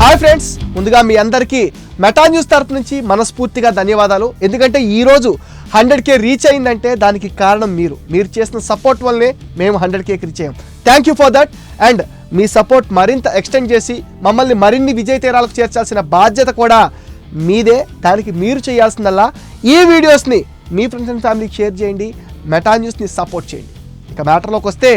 Hi friends ముందుగా మీ అందరికీ meta news తరఫు నుంచి మనస్ఫూర్తిగా ధన్యవాదాలు. ఎందుకంటే ఈరోజు హండ్రెడ్ కే రీచ్ అయిందంటే దానికి కారణం మీరు. మీరు చేసిన సపోర్ట్ వల్లనే మేము హండ్రెడ్ కేకి రీచ్ అయ్యాం. Thank you for that and me support మరింత ఎక్స్టెండ్ చేసి మమ్మల్ని మరిన్ని విజయ తీరాలకు చేర్చాల్సిన బాధ్యత కూడా మీదే. దానికి మీరు చేయాల్సిందల్లా ఈ వీడియోస్ని మీ ఫ్రెండ్స్ అండ్ ఫ్యామిలీకి షేర్ చేయండి. మెటా న్యూస్ని సపోర్ట్ చేయండి. ఇక మ్యాటర్లోకి వస్తే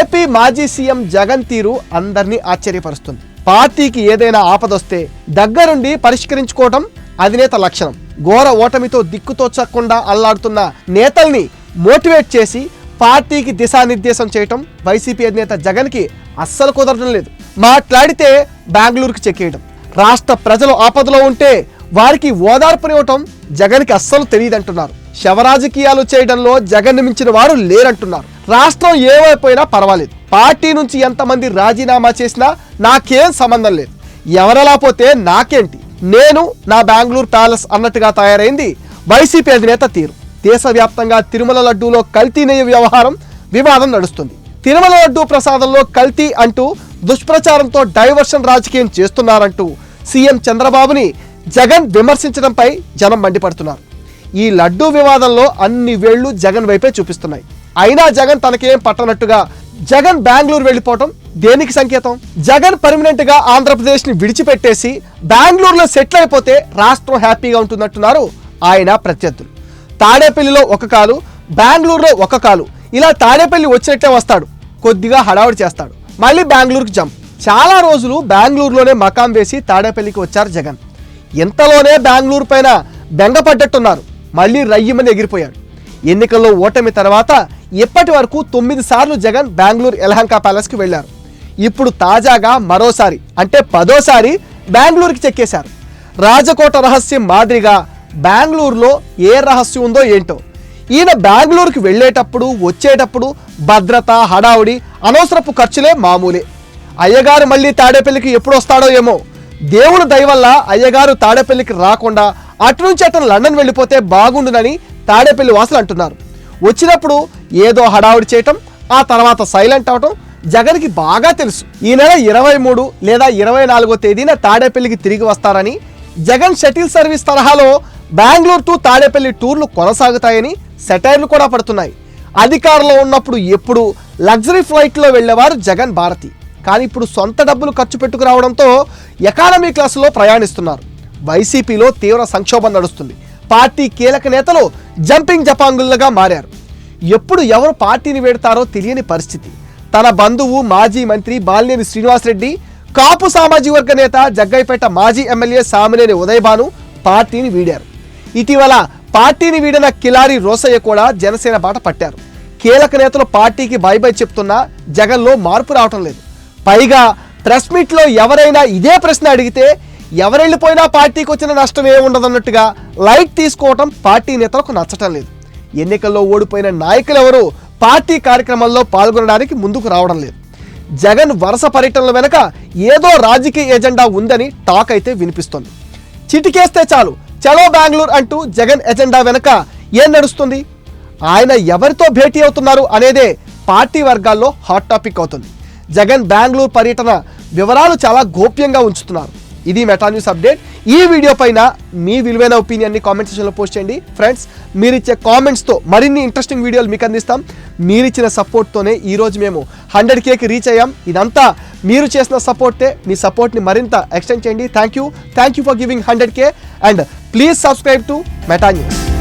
ఏపీ మాజీ సీఎం జగన్ తీరు అందరినీ ఆశ్చర్యపరుస్తుంది. పార్టీకి ఏదైనా ఆపదొస్తే దగ్గరుండి పరిష్కరించుకోవటం అధినేత లక్షణం. ఘోర ఓటమితో దిక్కుతోచకుండా అల్లాడుతున్న నేతల్ని మోటివేట్ చేసి పార్టీకి దిశానిర్దేశం చేయటం వైసీపీ అధినేత జగన్కి అస్సలు కుదరడం లేదు. మాట్లాడితే బెంగళూరుకి చెక్కేయడం రాష్ట్ర ప్రజలు ఆపదలో ఉంటే వారికి ఓదార్పునివ్వటం జగన్కి అస్సలు తెలియదంటున్నారు. శవరాజకీయాలు చేయడంలో జగన్ మించిన వారు లేరంటున్నారు. రాష్ట్రం ఏమైపోయినా పర్వాలేదు. పార్టీ నుంచి ఎంతమంది రాజీనామా చేసినా నాకేం సంబంధం లేదు. ఎవరెలా పోతే నాకేంటి? నేను నా బెంగళూరు ప్యాలెస్ అన్నట్టుగా తయారైంది వైసీపీ అధినేత తీరు. దేశవ్యాప్తంగా తిరుమల లడ్డూలో కల్తీ నెయ్యి వ్యవహారం వివాదం నడుస్తుంది. తిరుమల లడ్డూ ప్రసాదంలో కల్తీ అంటూ దుష్ప్రచారంతో డైవర్షన్ రాజకీయం చేస్తున్నారంటూ సీఎం చంద్రబాబుని జగన్ విమర్శించడంపై జనం మండిపడుతున్నారు. ఈ లడ్డూ వివాదంలో అన్ని వేళ్ళు జగన్ వైపే చూపిస్తున్నాయి. అయినా జగన్ తనకేం పట్టనట్టుగా జగన్ బెంగళూరు వెళ్ళిపోవటం దేనికి సంకేతం? జగన్ పర్మనెంట్గా ఆంధ్రప్రదేశ్ని విడిచిపెట్టేసి బెంగళూరులో సెటిల్ అయిపోతే రాష్ట్రం హ్యాపీగా ఉంటుందంటున్నారు ఆయన ప్రత్యర్థులు. తాడేపల్లిలో ఒక కాలు బెంగళూరులో ఒక కాలు. ఇలా తాడేపల్లి వచ్చినట్టే వస్తాడు. కొద్దిగా హడావుడి చేస్తాడు. మళ్ళీ బెంగళూరుకి జంప్. చాలా రోజులు బెంగళూరులోనే మకాం వేసి తాడేపల్లికి వచ్చారు జగన్. ఇంతలోనే బెంగళూరు పైన బెంగపడ్డట్టున్నారు. మళ్ళీ రయ్యమని ఎగిరిపోయాడు. ఎన్నికల్లో ఓటమి తర్వాత ఇప్పటి వరకు తొమ్మిది సార్లు జగన్ బెంగళూరు ఎలహంకా ప్యాలెస్కి వెళ్ళారు. ఇప్పుడు తాజాగా మరోసారి అంటే పదోసారి బెంగళూరుకి చెక్కేశారు. రాజకోట రహస్యం మాదిరిగా బెంగళూరులో ఏ రహస్యం ఉందో ఏంటో. ఈయన బెంగళూరుకి వెళ్ళేటప్పుడు వచ్చేటప్పుడు భద్రత హడావుడి అనవసరపు ఖర్చులే మామూలే. అయ్యగారు మళ్ళీ తాడేపల్లికి ఎప్పుడు వస్తాడో ఏమో. దేవుడు దయవల్ల అయ్యగారు తాడేపల్లికి రాకుండా అటు నుంచి అతను లండన్ వెళ్ళిపోతే బాగుండునని తాడేపల్లి వాసులు అంటున్నారు. వచ్చినప్పుడు ఏదో హడావుడి చేయటం ఆ తర్వాత సైలెంట్ అవటం జగన్కి బాగా తెలుసు. ఈ నెల ఇరవై మూడు లేదా ఇరవై నాలుగో తేదీన తాడేపల్లికి తిరిగి వస్తారని జగన్ షటిల్ సర్వీస్ తరహాలో బెంగళూరు టు తాడేపల్లి టూర్లు కొనసాగుతాయని సెటైర్లు కూడా పడుతున్నాయి. అధికారంలో ఉన్నప్పుడు ఎప్పుడు లగ్జరీ ఫ్లైట్లో వెళ్ళేవారు జగన్ భారతి. కానీ ఇప్పుడు సొంత డబ్బులు ఖర్చు పెట్టుకురావడంతో ఎకానమీ క్లాసులో ప్రయాణిస్తున్నారు. వైసీపీలో తీవ్ర సంక్షోభం నడుస్తుంది. పార్టీ కీలక నేతలు జంపింగ్ జపాంగులుగా మారారు. ఎప్పుడు ఎవరు పార్టీని వేడతారో తెలియని పరిస్థితి. తన బంధువు మాజీ మంత్రి బాలినేని శ్రీనివాసరెడ్డి కాపు సామాజిక వర్గ నేత జగ్గైపేట మాజీ ఎమ్మెల్యే సామినేని ఉదయభాను పార్టీని వీడారు. ఇటీవల పార్టీని వీడిన కిలారి రోసయ్య కూడా జనసేన బాట పట్టారు. కీలక నేతలు పార్టీకి బై బై చెప్తున్నా జగన్లో మార్పు రావటం లేదు. పైగా ప్రెస్ మీట్లో ఎవరైనా ఇదే ప్రశ్న అడిగితే ఎవరెళ్ళిపోయినా పార్టీకి వచ్చిన నష్టం ఏముండదన్నట్టుగా లైట్ తీసుకోవటం పార్టీ నేతలకు నచ్చటం లేదు. ఎన్నికల్లో ఓడిపోయిన నాయకులు ఎవరు పార్టీ కార్యక్రమాల్లో పాల్గొనడానికి ముందుకు రావడం లేదు. జగన్ వరుస పర్యటనల వెనుక ఏదో రాజకీయ ఎజెండా ఉందని టాక్ అయితే వినిపిస్తోంది. చిటికేస్తే చాలు చలో బెంగళూరు అంటూ జగన్ ఎజెండా వెనుక ఏం నడుస్తుంది? ఆయన ఎవరితో భేటీ అవుతున్నారు అనేదే పార్టీ వర్గాల్లో హాట్ టాపిక్ అవుతుంది. జగన్ బెంగళూరు పర్యటన వివరాలు చాలా గోప్యంగా ఉంచుతున్నారు. ఇది మెటా న్యూస్ అప్డేట్. ఈ వీడియో పైన మీ విలువైన ఒపీనియన్ని కామెంట్ సెక్షన్లో పోస్ట్ చేయండి. ఫ్రెండ్స్ మీరు ఇచ్చే కామెంట్స్తో మరిన్ని ఇంట్రెస్టింగ్ వీడియోలు మీకు అందిస్తాం. మీరు ఇచ్చిన సపోర్ట్తోనే ఈరోజు మేము హండ్రెడ్ కేకి రీచ్ అయ్యాం. ఇదంతా మీరు చేసిన సపోర్టే మీ సపోర్ట్ని మరింత ఎక్స్టెండ్ చేయండి. Thank you thank you for giving hundred K and please subscribe to Meta news